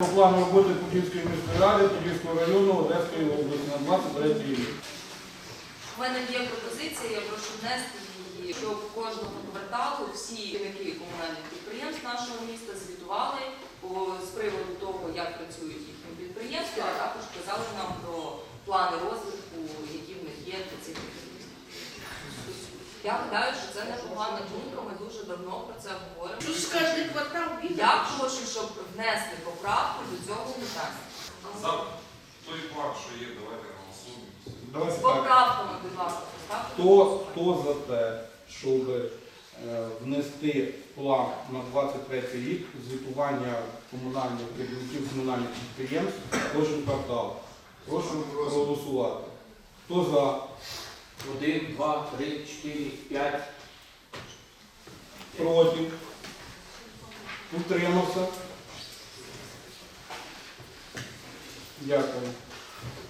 По плану роботи Путінської міської ради, Подільського району, Одеської області на 23 рік. У мене є пропозиція, я прошу внести її, щоб кожного кварталу всі керівники комунальних підприємств нашого міста звітували з приводу того, як працюють їхні підприємства, а також казали нам про плани розвитку, які в них є для цих підприємств. Я гадаю, що це непогана думка, ми дуже давно про це говоримо. Кожен квартал. Я прошу, щоб внесли поправку до цього питання. За той план, що є, давайте голосуємо. З поправками, будь ласка, поставте. Хто, хто за те, щоб е, внести план на 23 рік звітування комунальних керівників комунальних підприємств кожен квартал? Прошу проголосувати. Хто за? Один, два, три, чотири, п'ять. Проти? Утримався? Дякую.